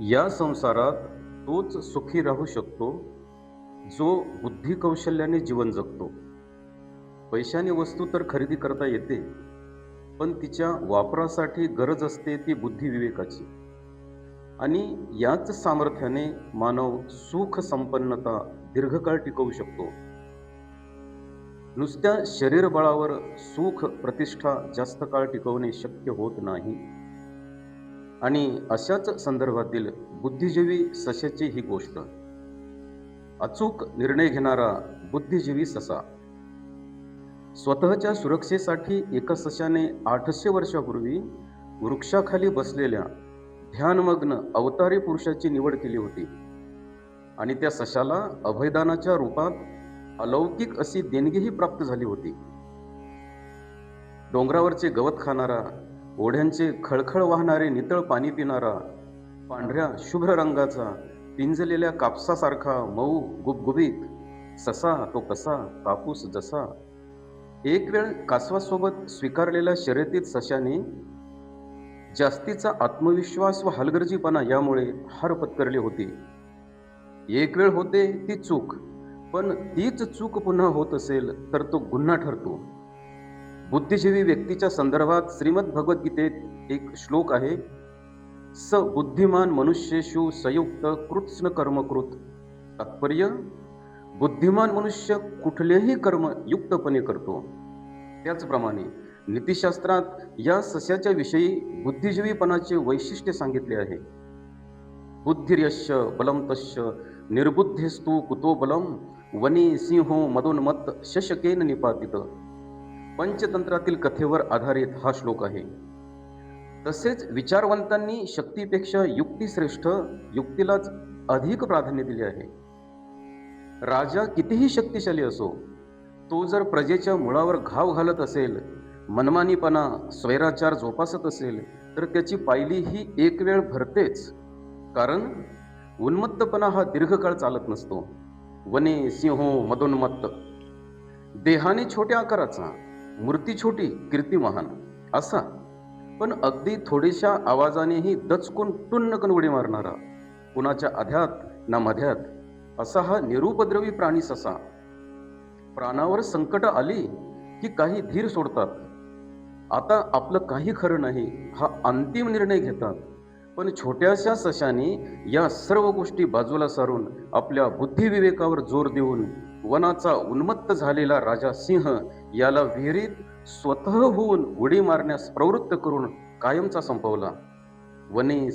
या संसारात तोच सुखी राहू शकतो जो बुद्धी कौशल्याने जीवन जगतो. पैशाने वस्तू तर खरेदी करता येते पण तिच्या वापरासाठी गरज असते ती बुद्धी विवेकाची आणि याच सामर्थ्याने मानव सुख संपन्नता दीर्घकाळ टिकवू शकतो. नुसत्या शरीरबळावर सुख प्रतिष्ठा जास्त काळ टिकवणे शक्य होत नाही. आणि अशाच संदर्भातील बुद्धिजीवी सशाची ही गोष्ट. अचूक निर्णय घेणारा बुद्धिजीवी ससा. स्वतःच्या सुरक्षेसाठी एका सशाने आठशे वर्षापूर्वी वृक्षाखाली बसलेल्या ध्यानमग्न अवतारी पुरुषाची निवड केली होती. आणि त्या सशाला अभयदानाच्या रूपात अलौकिक अशी देणगीही प्राप्त झाली होती. डोंगरावरचे गवत खाणारा ओढ्यांचे खळखळ वाहणारे नितळ पाणी पिणारा पांढऱ्या शुभ्र रंगाचा पिंजलेल्या कापसासारखा मऊ गुबगुबीत ससा तो कसा कापूस जसा. एक वेळ कासवासोबत स्वीकारलेल्या शर्यतीत सशाने जास्तीचा आत्मविश्वास व हलगर्जीपणा यामुळे हार पत्करली होती. एक वेळ होते ती चूक पण तीच चूक पुन्हा होत असेल तर तो गुन्हा ठरतो. बुद्धिजीवी व्यक्तीच्या संदर्भात श्रीमद भगवद्गीतेत एक श्लोक आहे. स बुद्धिमान मनुष्येषु संयुक्त कृत्स्न कर्मकृत. तात्पर्य बुद्धिमान मनुष्य कुठलेही कर्म युक्तपणे करतो. त्याचप्रमाणे नीतिशास्त्रात या सस्याच्या विषयी बुद्धिजीवीपणाचे वैशिष्ट्य सांगितले आहे. बुद्धिर्यश्य बलम तस्य निर्बुद्धिस्तु कुतो बलम वने सिंहो मदोन्मत्त शशकेन निपातित. पंचतंत्रातील कथेवर आधारित हा श्लोक आहे. तसेच विचारवंतांनी शक्तीपेक्षा युक्ती श्रेष्ठ युक्तीलाच अधिक प्राधान्य दिले आहे. राजा कितीही शक्तिशाली असो तो जर प्रजेच्या मुळावर घाव घालत असेल मनमानीपणा स्वैराचार जोपासत असेल तर त्याची पायली ही एक वेळ भरतेच. कारण उन्मत्तपणा हा दीर्घकाळ चालत नसतो. वने सिंहो मदोन्मत्त. देहाने छोट्या आकाराचा मूर्ती छोटी कीर्ती महान असा. पण अगदी थोडीशा आवाजानेही दचकून टुन्नकन उडी मारणारा कुणाच्या अध्यात ना मध्यात असा हा निरुपद्रवी प्राणी ससा. प्राणावर संकट आली की काही धीर सोडतात. आता आपलं काही खरं नाही हा अंतिम निर्णय घेतात. पण छोट्याशा सशाने या सर्व गोष्टी बाजूला सारून आपल्या बुद्धिविवेकावर जोर देऊन वनाचा उन्मत्त झालेला राजा सिंह याला विहिरीत स्वतः होऊन उडी मारण्यास प्रवृत्त करून कायमचा संपवला. वने